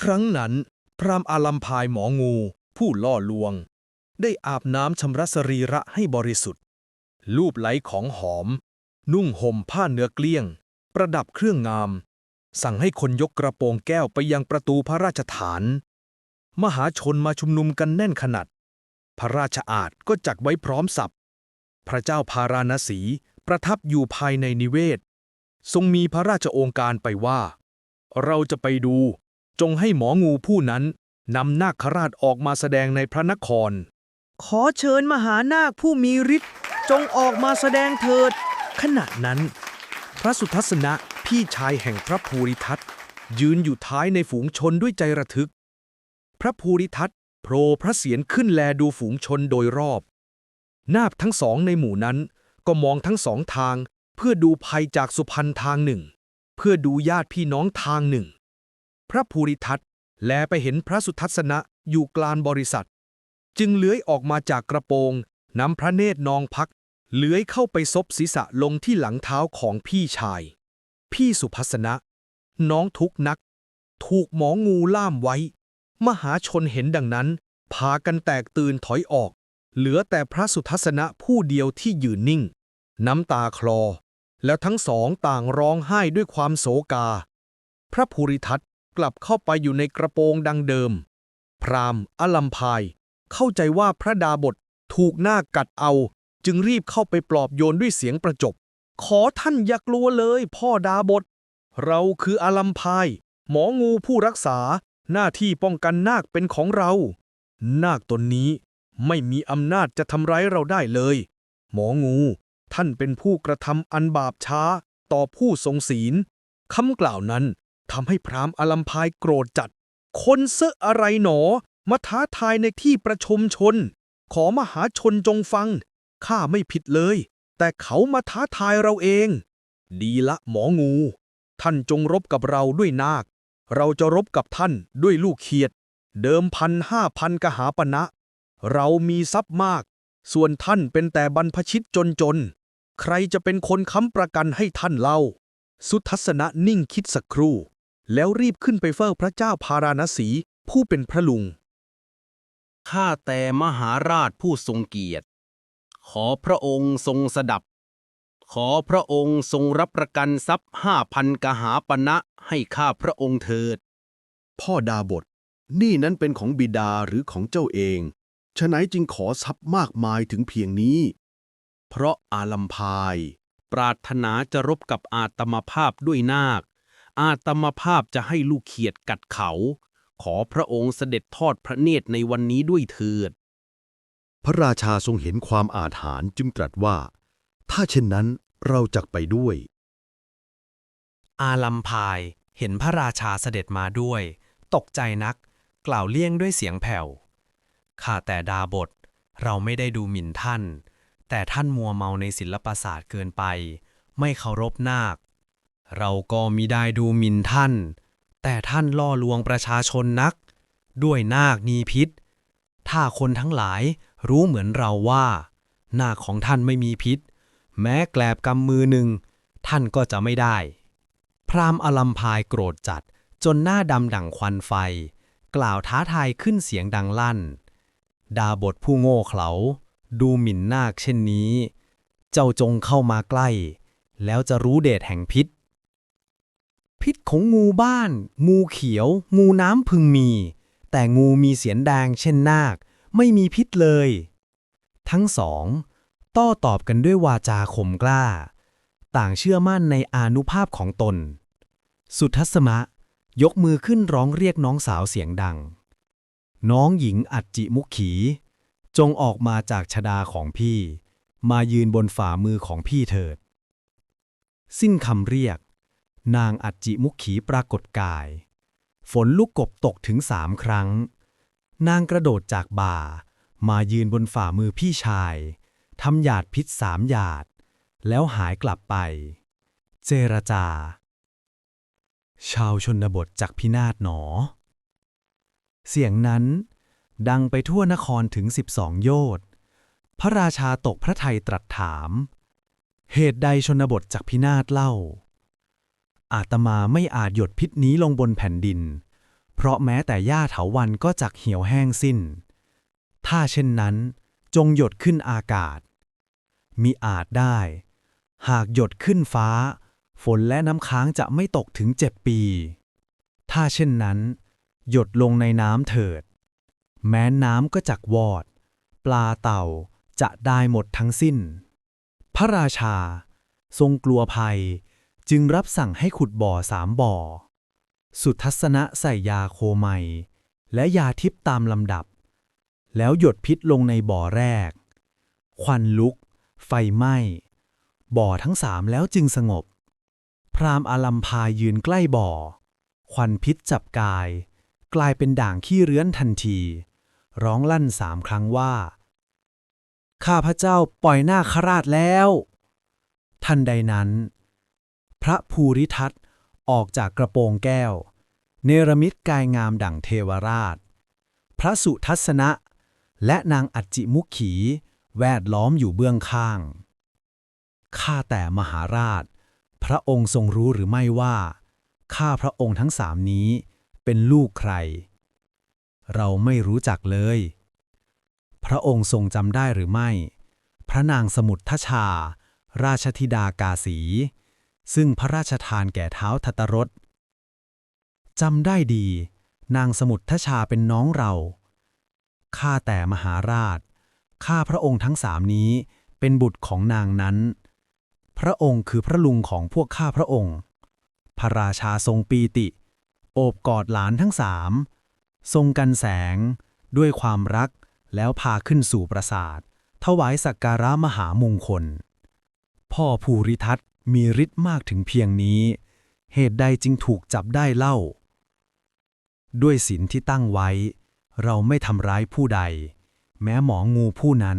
ครั้งนั้น พรามอาลัมพายหมองู ผู้ล่อลวง ได้อาบน้ำชำระสรีระให้บริสุทธิ์ ลูบไหลของหอม นุ่งห่มผ้าเนื้อเกลี้ยง ประดับเครื่องงาม สั่งให้คนยกกระโปรงแก้วไปยังประตูพระราชฐาน มหาชนมาชุมนุมกันแน่นขนาด พระราชอาณก็จัดไว้พร้อมสับพระเจ้าพาราณสีประทับอยู่ภายในนิเวศ ทรงมีพระราชโองการไปว่า เราจะไปดู จงให้หมองูผู้นั้นนำนาคราชออกมาแสดงในพระนคร ขอเชิญมหานาคผู้มีฤทธิ์จงออกมาแสดงเถิด ขณะนั้น พระสุทัศนะพี่ชายแห่งพระภูริทัตยืนอยู่ท้ายในฝูงชนด้วยใจระทึก พระภูริทัตโผล่พระเศียรขึ้นแลดูฝูงชนโดยรอบ นาคทั้งสองในหมู่นั้นก็มองทั้งสองทาง เพื่อดูภัยจากสุพรรณทางหนึ่ง เพื่อดูญาติพี่น้องทางหนึ่ง พระภูริทัตแลไปเห็นพระสุทัศนะอยู่กลานบริษัท จึงเลื้อยออกมาจากกระโปรงนำพระเนตรนองพัก เลื้อยเข้าไปซบศีรษะลงที่หลังเท้าของพี่ชาย พี่สุพัสนะ น้องทุกนัก ถูกหมองูล่ามไว้ มหาชนเห็นดังนั้น พากันแตกตื่นถอยออก เหลือแต่พระสุทัศนะผู้เดียวที่ยืนนิ่ง น้ำตาคลอ แล้วทั้งสองต่างร้องไห้ด้วยความโศกา พระภูริทัต กลับเข้าไปอยู่ในกระโปรงดังเดิม พราหมณ์อลัมพาย เข้าใจว่าพระดาบทถูกหน้ากัดเอา จึงรีบเข้าไปปลอบโยนด้วยเสียงประจบ ขอท่านอย่ากลัวเลยพ่อดาบท เราคืออลัมพาย หมองูผู้รักษา หน้าที่ป้องกันนาคเป็นของเรา นาคตนนี้ไม่มีอำนาจจะทำร้ายเราได้เลย หมองู ท่านเป็นผู้กระทำอันบาปช้าต่อผู้ทรงศีลคำกล่าวนั้น ทำให้พรามอลัมพายโกรธจัด คนเสอะอะไรหนอ มาท้าทายในที่ประชุมชน ขอมหาชนจงฟัง ข้าไม่ผิดเลย แต่เขามาท้าทายเราเอง ดีละหมองู ท่านจงรบกับเราด้วยนาค เราจะรบกับท่านด้วยลูกเขียด เดิมพันห้าพันกหาปณะเรามีทรัพย์มาก ส่วนท่านเป็นแต่บรรพชิตจนจน ใครจะเป็นคนค้ำประกันให้ท่านเล่า สุทัศนะนิ่งคิดสักครู่ แล้วรีบขึ้นไปเฝ้าพระเจ้าพาราณสีผู้เป็นพระลุง ข้าแต่มหาราชผู้ทรงเกียรติ ขอพระองค์ทรงสดับ ขอพระองค์ทรงรับประกันทรัพย์ห้าพันกหาปณะให้ข้าพระองค์เถิด พ่อดาบท นี่นั้นเป็นของบิดาหรือของเจ้าเองฉะไหนจึงขอทรัพย์มากมายถึงเพียงนี้ เพราะอาลัมพาย ปรารถนาจะรบกับอาตมภาพด้วยนาค อาตมภาพจะให้ลูกเขียดกัดเขา ขอพระองค์เสด็จทอดพระเนตรในวันนี้ด้วยเถิด พระราชาทรงเห็นความอาถรรพ์จึงตรัสว่า ถ้าเช่นนั้นเราจักไปด้วย อาลัมพายเห็นพระราชาเสด็จมาด้วย ตกใจนัก กล่าวเลี่ยงด้วยเสียงแผ่วข้าแต่ดาบท เราไม่ได้ดูหมิ่นท่าน แต่ท่านมัวเมาในศิลปศาสตร์เกินไป ไม่เคารพนาค เราก็มิได้ดูหมิ่นท่าน แต่ท่านล่อลวงประชาชนนัก ด้วยนาคนีพิษ ถ้าคนทั้งหลายรู้เหมือนเราว่า นาคของท่านไม่มีพิษ แม้แกลบกำมือหนึ่ง ท่านก็จะไม่ได้ พราหมณ์อลัมพายโกรธจัดจนหน้าดำดั่งควันไฟ กล่าวท้าทายขึ้นเสียงดังลั่น ดาบทผู้โง่เขลา ดูหมิ่นนาคเช่นนี้ เจ้าจงเข้ามาใกล้ แล้วจะรู้เดชแห่งพิษ พิษของงูบ้าน งูเขียว งูน้ำพึงมี แต่งูมีเสียนแดงเช่นนาค ไม่มีพิษเลย ทั้งสองต้ตอบกันด้วยวาจาข่มกล้า ต่างเชื่อมั่นในอานุภาพของตน สุทัศมะ ยกมือขึ้นร้องเรียกน้องสาวเสียงดัง น้องหญิงอัจจิมุขขีจงออกมาจากชดาของพี่ มายืนบนฝ่ามือของพี่เถิด สิ้นคำเรียก นางอัจจิมุขีปรากฏกาย ฝนลูกกบตกถึงสามครั้ง นางกระโดดจากบ่า มายืนบนฝ่ามือพี่ชายทำหยาดพิษสามหยาด แล้วหายกลับไป เจรจา ชาวชนบทจากพินาศหนอ เสียงนั้นดังไปทั่วนครถึงสิบสองโยชน์พระราชาตกพระไทยตรัสถาม เหตุใดชนบทจากพินาศเล่า อาตมาไม่อาจหยดพิษนี้ลงบนแผ่นดิน เพราะแม้แต่หญ้าเถาวันก็จักเหี่ยวแห้งสิ้น ถ้าเช่นนั้น จงหยดขึ้นอากาศ มิอาจได้ หากหยดขึ้นฟ้า ฝนและน้ำค้างจะไม่ตกถึงเจ็ดปี ถ้าเช่นนั้น หยดลงในน้ำเถิด แม้น้ำก็จักวอด ปลาเต่าจะได้หมดทั้งสิ้น พระราชา ทรงกลัวภัย จึงรับสั่งให้ขุดบ่อสามบ่อ สุทัศนะใส่ยาโคไมและยาทิพตามลำดับ แล้วหยดพิษลงในบ่อแรก ควันลุก ไฟไหม้ บ่อทั้งสามแล้วจึงสงบ พรามอาลัมพายืนใกล้บ่อ ควันพิษจับกาย กลายเป็นด่างขี้เรื้อนทันที ร้องลั่นสามครั้งว่า ข้าพระเจ้าปล่อยหน้าคราชแล้ว ทันใดนั้น พระภูริทัตออกจากกระโปรงแก้ว เนรมิตกายงามดั่งเทวราช พระสุทัศนะ และนางอัจจิมุขี แวดล้อมอยู่เบื้องข้าง ข้าแต่มหาราช พระองค์ทรงรู้หรือไม่ว่า ข้าพระองค์ทั้งสามนี้เป็นลูกใคร เราไม่รู้จักเลย พระองค์ทรงจำได้หรือไม่ พระนางสมุทรทชา ราชธิดากาสี ซึ่งพระราชทานแก่เท้าทัตรสจำได้ดี นางสมุทรทชาเป็นน้องเรา ข้าแต่มหาราช ข้าพระองค์ทั้งสามนี้เป็นบุตรของนางนั้น พระองค์คือพระลุงของพวกข้าพระองค์ พระราชาทรงปีติ โอบกอดหลานทั้งสาม ทรงกันแสง ด้วยความรักแล้วพาขึ้นสู่ปราสาทถวายสักการะมหามงคล พ่อภูริทัต มีฤทธิ์มากถึงเพียงนี้ เหตุใดจึงถูกจับได้เล่า ด้วยศีลที่ตั้งไว้ เราไม่ทำร้ายผู้ใด แม้หมองูผู้นั้น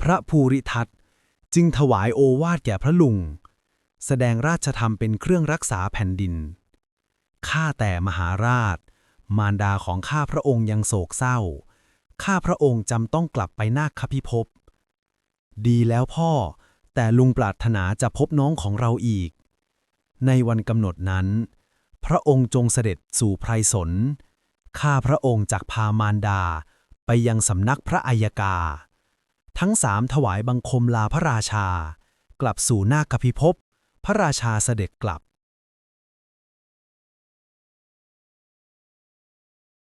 พระภูริทัตจึงถวายโอวาทแก่พระลุง แสดงราชธรรมเป็นเครื่องรักษาแผ่นดิน ข้าแต่มหาราช มารดาของข้าพระองค์ยังโศกเศร้า ข้าพระองค์จำต้องกลับไปนาคพิภพ ดีแล้วพ่อ แต่ลุงปรารถนาจะพบน้องของเราอีก ในวันกำหนดนั้น พระองค์จงเสด็จสู่ไพรสน ข้าพระองค์จากพามารดาไปยังสำนักพระอัยกา ทั้งสามถวายบังคมลาพระราชา กลับสู่นาคพิภพ พระราชาเสด็จกลับ